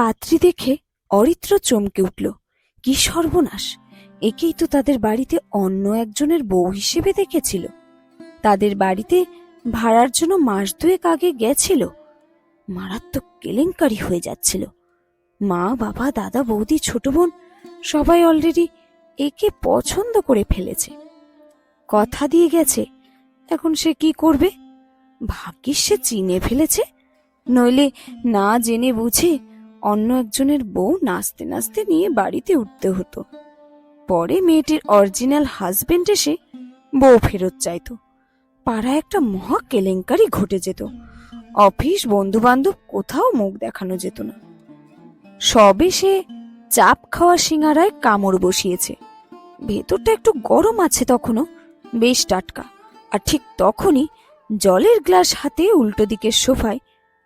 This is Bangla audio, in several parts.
পাত্রী দেখে অরিত্র চমকে উঠল। কি সর্বনাশ! একেই তো তাদের বাড়িতে অন্য একজনের বউ হিসেবে দেখেছিল। তাদের বাড়িতে ভাড়ার জন্য মাস দুয়েক আগে গেছিল। মারাত্মক কেলেঙ্কারি হয়ে যাচ্ছিল। মা, বাবা, দাদা, বৌদি, ছোট বোন সবাই অলরেডি একে পছন্দ করে ফেলেছে। কথা দিয়ে গেছে, এখন সে কি করবে? ভাগ্যিস সে চিনে ফেলেছে। নইলে না জেনে বুঝে অন্য একজনের বউ নাচতে নাচতে নিয়ে বাড়িতে উঠতে হতো। পরে মেয়েটির অরিজিনাল হাজবেন্ড এসে বউ ফেরত চাইত। পাড়ায় একটা মহা কেলেঙ্কারি ঘটে যেত। অফিস বন্ধু বান্ধব কোথাও মুখ দেখানো যেত না। সবে সে চাপ খাওয়া সিঙ্গারায় কামড় বসিয়েছে। ভেতরটা একটু গরম আছে তখনও, বেশ টাটকা। আর ঠিক তখনই জলের গ্লাস হাতে উল্টো দিকের সোফায়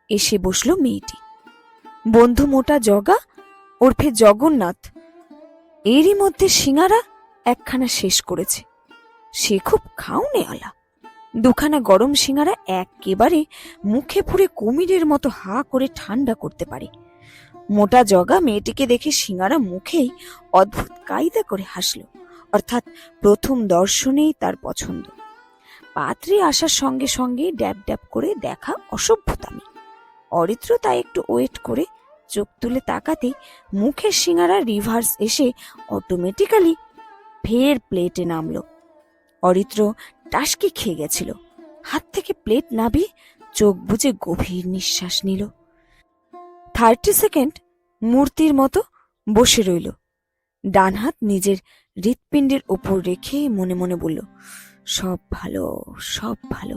এসে বসল মেয়েটি। বন্ধু মোটা জগা, ওরফে জগন্নাথ। এরই মধ্যে সিঙ্গারা একখানা শেষ করেছে। সে খুব খাওনেওয়ালা দুখানা গরম সিঙ্গারা একেবারে মুখে পুরে কুমিরের মতো হা করে ঠান্ডা করতে পারে। মোটা জগা মেয়েটিকে দেখে সিঙ্গারা মুখেই অদ্ভুত কায়দা করে হাসল, অর্থাৎ প্রথম দর্শনেই তার পছন্দ। পাত্রে আসার সঙ্গে সঙ্গে ড্যাব ড্যাব করে দেখা অসভ্যতামি অরিত্র তাই একটু ওয়েট করে চোখ তুলে তাকাতেই মুখের সিঙ্গারা রিভার্স এসে অটোমেটিক্যালি ফের প্লেটে নামলো। অরিত্র টাসকি খেয়ে গেছিল। হাত থেকে প্লেট নাবিয়ে চোখ বুজে গভীর নিঃশ্বাস নিল। থার্টি সেকেন্ড মূর্তির মতো বসে রইল। ডান হাত নিজের হৃৎপিণ্ডের ওপর রেখে মনে মনে বলল, সব ভালো সব ভালো।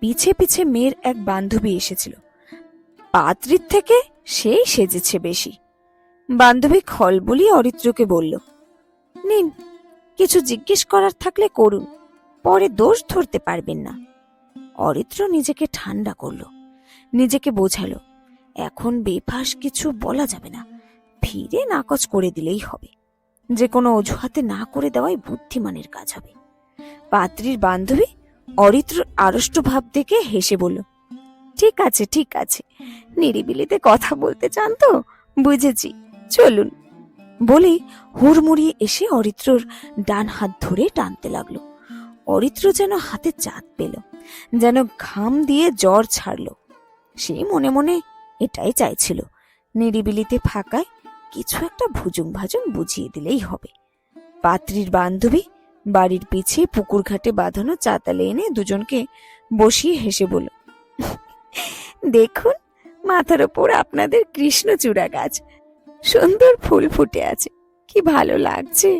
পিছে পিছে মেয়ের এক বান্ধবী এসেছিল। পাত্রীর থেকে সেই সেজেছে বেশি। বান্ধবী খল বলি অরিত্রকে বলল, নিন, কিছু জিজ্ঞেস করার থাকলে করুন, পরে দোষ ধরতে পারবেন না। অরিত্র নিজেকে ঠান্ডা করল, নিজেকে বোঝালো, এখন বেফাস কিছু বলা যাবে না, ফিরে নাকচ করে দিলেই হবে। যে কোনো অজুহাতে না করে দেওয়াই বুদ্ধিমানের কাজ হবে। পাত্রীর বান্ধবী অরিত্র আড়ষ্ট ভাব দেখে হেসে বলল ঠিক আছে ঠিক আছে। নিরিবিলিতে কথা বলতে চান তো? বুঝেছি। চলুন। বলেই হুড়মুড়িয়ে এসে অরিত্রর ডান হাত ধরে টানতে লাগল। অরিত্র যেন হাতে চাঁদ পেল যেন ঘাম দিয়ে জ্বর ছাড়লো। সে মনে মনে এটাই চাইছিল নিরিবিলিতে ফাঁকায় কিছু একটা ভুজুং ভাজুং বুঝিয়ে দিলেই হবে। পাত্রীর বান্ধবী বাড়ির পিছে পুকুর ঘাটে বাঁধানো চাতালে এনে দুজনকে বসিয়ে হেসে বলল দেখুন, মাথার ওপর আপনাদের কৃষ্ণচূড়া গাছ। সুন্দর ফুল ফুটে আছে, কি ভালো লাগছে।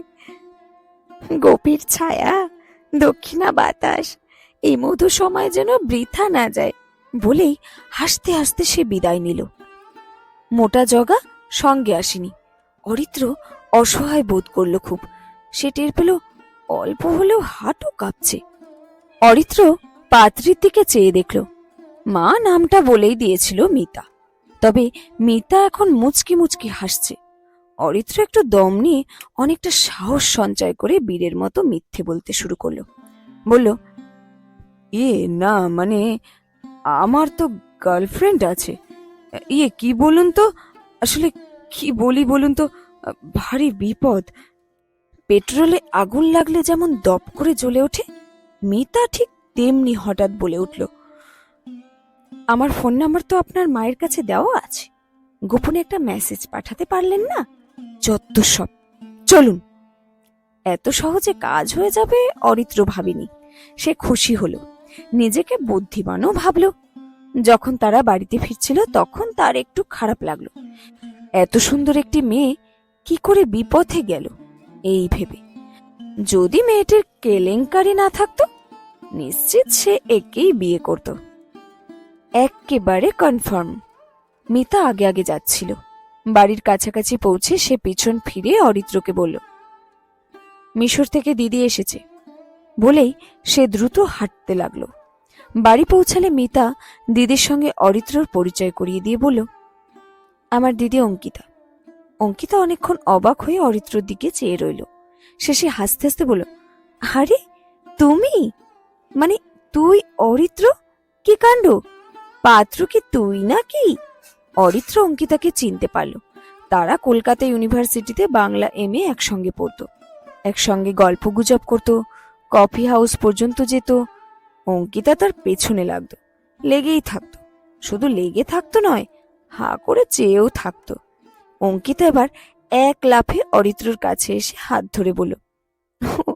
গোপীর ছায়া, দক্ষিণা বাতাস, এই মধু সময় যেন বৃথা না যায় বলেই হাসতে হাসতে সে বিদায় নিল। মোটা জগা সঙ্গে আসেনি, অরিত্র অসহায় বোধ করল খুব, সে টের পেল অল্প হলেও হাটও কাঁপছে। অরিত্র পাত্রীর দিকে চেয়ে দেখল মা নামটা বলেই দিয়েছিল মিতা। তবে মিতা এখন মুচকি মুচকি হাসছে। অরিত্র একটু দম নিয়ে অনেকটা সাহস সঞ্চয় করে বীরের মতো মিথ্যে বলতে শুরু করল। বলল ইয়ে না মানে আমার তো গার্লফ্রেন্ড আছে। ইয়ে কি বলুন তো? আসলে কি বলি বলুন তো? ভারী বিপদ। পেট্রোলে আগুন লাগলে যেমন দপ করে জ্বলে ওঠে, মিতা ঠিক তেমনি হঠাৎ বলে উঠল আমার ফোন নাম্বার তো আপনার মায়ের কাছে দেওয়া আছে। গোপনে একটা মেসেজ পাঠাতে পারলেন না? যত সব। চলুন। এত সহজে কাজ হয়ে যাবে অরিত্র ভাবিনি। সে খুশি হলো। নিজেকে বুদ্ধিমানও ভাবল। যখন তারা বাড়িতে ফিরছিল তখন তার একটু খারাপ লাগল। এত সুন্দর একটি মেয়ে কি করে বিপথে গেল? এই ভেবে। যদি মেয়েটির কেলেঙ্কারি না থাকতো, নিশ্চিত সে একেই বিয়ে করত। একেবারে কনফার্ম। মিতা আগে আগে যাচ্ছিল। বাড়ির কাছাকাছি পৌঁছে সে পিছন ফিরে অরিত্রকে বলল, মিশর থেকে দিদি এসেছে। বলেই সে দ্রুত হাঁটতে লাগল। বাড়ি পৌঁছালে মিতা দিদির সঙ্গে অরিত্রর পরিচয় করিয়ে দিয়ে বলল, আমার দিদি অঙ্কিতা। অঙ্কিতা অনেকক্ষণ অবাক হয়ে অরিত্রর দিকে চেয়ে রইল। শেষে হাসতে হাসতে বলল, আরে, তুমি? মানে তুই অরিত্র? কি কাণ্ড? পাত্র কি তুই নাকি? অরিত্র অঙ্কিতাকে চিনতে পারল। তারা কলকাতা ইউনিভার্সিটিতে বাংলা এম এ একসঙ্গে পড়তো। একসঙ্গে গল্প গুজব করতো কফি হাউস পর্যন্ত যেত। অঙ্কিতা তার পেছনে লাগতো লেগেই থাকতো। শুধু লেগে থাকতো নয় হা করে চেয়েও থাকতো। অঙ্কিতা এবার এক লাফে অরিত্রর কাছে এসে হাত ধরে বলল "ও,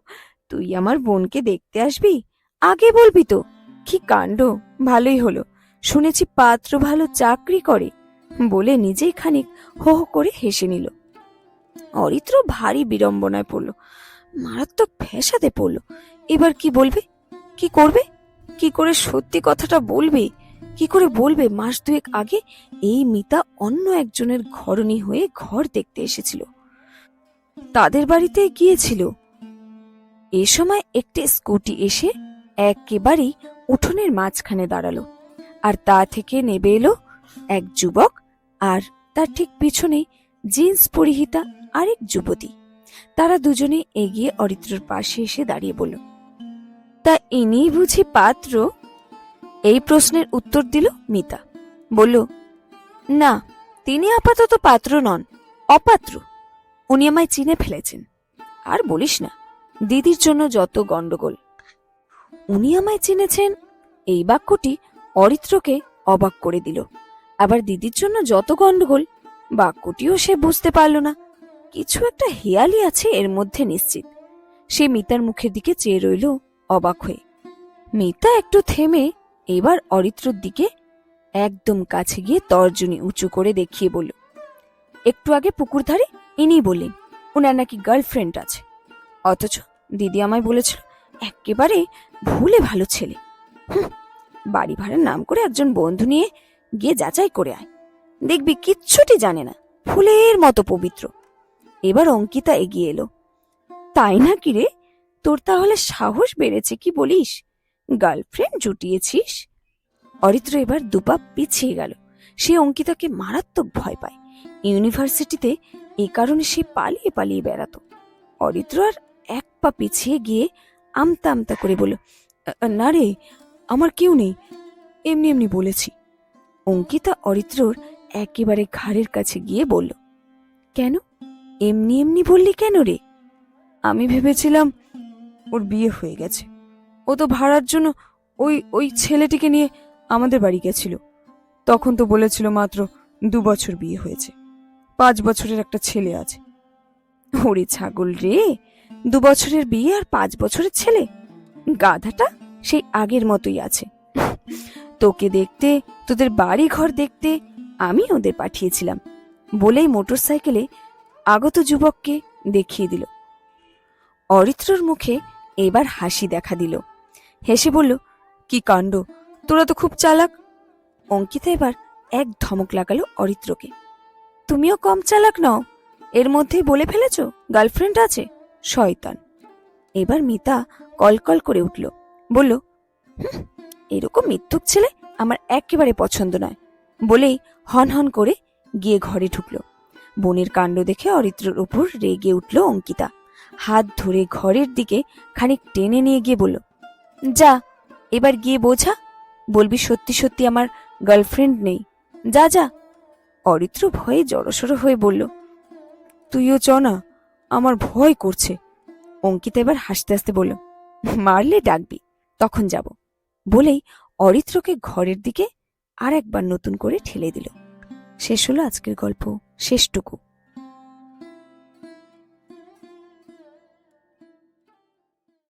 তুই আমার বোনকে দেখতে আসবি? আগে বলবি তো। কি কাণ্ড ভালোই হলো। শুনেছি পাত্র ভালো চাকরি করে। বলে নিজেই খানিক হো হো করে হেসে নিল। অরিত্র ভারী বিড়ম্বনায় পড়ল। মারাত্মক ফ্যাসাদে পড়ল। এবার কি বলবে? কি করবে? কি করে সত্যি কথাটা বলবে? কি করে বলবে? মাস দুয়েক আগে এই মিতা অন্য একজনের ঘরণী হয়ে ঘর দেখতে এসেছিল। তাদের বাড়িতে গিয়েছিল। এ সময় একটি স্কুটি এসে একেবারেই উঠোনের মাঝখানে দাঁড়াল। আর তা থেকে নেবে এলো এক যুবক আর তার ঠিক পিছনে জিন্স পরিহিতা আরেক যুবতী। তারা দুজনে এগিয়ে অরিত্রর পাশে এসে দাঁড়িয়ে বলল, তা ইনি বুঝি পাত্র? এই প্রশ্নের উত্তর দিল মিতা। বলল, না, তিনি আপাতত পাত্র নন, অপাত্র। উনি আমায় চিনে ফেলেছেন। আর বলিস না, দিদির জন্য যত গন্ডগোল উনি আমায় চিনেছেন, এই বাক্যটি অরিত্রকে অবাক করে দিল। আবার দিদির জন্য যত গন্ডগোল বাক্যটিও সে বুঝতে পারল না। কিছু একটা হেয়ালি আছে এর মধ্যে নিশ্চিত। সে মিতার মুখের দিকে চেয়ে রইল অবাক হয়ে। মিতা একটু থেমে এবার অরিত্রর দিকে একদম কাছে গিয়ে তর্জনী উঁচু করে দেখিয়ে বলল একটু আগে পুকুর ধারে ইনি বললেন ওনার নাকি গার্লফ্রেন্ড আছে। অথচ দিদি আমায় বলেছিল একেবারে ভুলে ভালো ছেলে। হুঁ, বাড়ি ভাড়ার নাম করে একজন বন্ধু নিয়ে গিয়ে যাচাই করে আয়। দেখবি কিচ্ছুটি জানে না ফুলের মতো পবিত্র। এবার অঙ্কিতা এগিয়ে এলো। তাই না কি রে? তোর তাহলে সাহস বেড়েছে কি বলিস? গার্লফ্রেন্ড জুটিয়েছিস? অরিত্র এবার দুপা পিছিয়ে গেল। সে অঙ্কিতাকে মারাত্মক ভয় পায়। ইউনিভার্সিটিতে এ কারণে সে পালিয়ে পালিয়ে বেড়াতো। অরিত্র আর এক পা পিছিয়ে গিয়ে আমতা আমতা করে বলল "আ- আ, না রে আমার কেউ নেই। এমনি এমনি বলেছি। অঙ্কিতা অরিত্রর একেবারে ঘাড়ের কাছে গিয়ে বলল, কেন? এমনি এমনি বললি কেন রে? আমি ভেবেছিলাম ওর বিয়ে হয়ে গেছে। ও তো ভাড়ার জন্য ওই ওই ছেলেটিকে নিয়ে আমাদের বাড়ি গেছিল। তখন তো বলেছিল মাত্র দু বছর বিয়ে হয়েছে। পাঁচ বছরের একটা ছেলে আছে। ওরে ছাগল রে! দু বছরের বিয়ে আর পাঁচ বছরের ছেলে? গাধাটা সেই আগের মতোই আছে। তোকে দেখতে, তোদের বাড়ি ঘর দেখতে আমি ওদের পাঠিয়েছিলাম, বলেই মোটরসাইকেলে আগত যুবককে দেখিয়ে দিল। অরিত্রর মুখে এবার হাসি দেখা দিল। হেসে বলল, কি কাণ্ড, তোরা তো খুব চালাক। অঙ্কিতা এবার এক ধমক লাগালো অরিত্রকে। তুমিও কম চালাক নও, এর মধ্যেই বলে ফেলেছ, গার্লফ্রেন্ড আছে? শয়তান! এবার মিতা কলকল করে উঠল। বলল "হুঁ, এরকম মিথ্যুক ছেলে আমার একেবারে পছন্দ নয়। বলেই হন হন করে গিয়ে ঘরে ঢুকল। বোনের কাণ্ড দেখে অরিত্রর উপর রেগে উঠল অঙ্কিতা। হাত ধরে ঘরের দিকে খানিক টেনে নিয়ে গিয়ে বলল যা এবার গিয়ে বোঝা। বলবি সত্যি সত্যি আমার গার্লফ্রেন্ড নেই। যা যা। অরিত্র ভয়ে জড়সড় হয়ে বলল তুইও চ না আমার ভয় করছে। অঙ্কিতা এবার হাসতে হাসতে বলল মারলে ডাকবি। তখন যাব। বলেই অরিত্রকে ঘরের দিকে আর একবার নতুন করে ঠেলে দিল। শেষ হলো আজকের গল্প। শেষটুকু।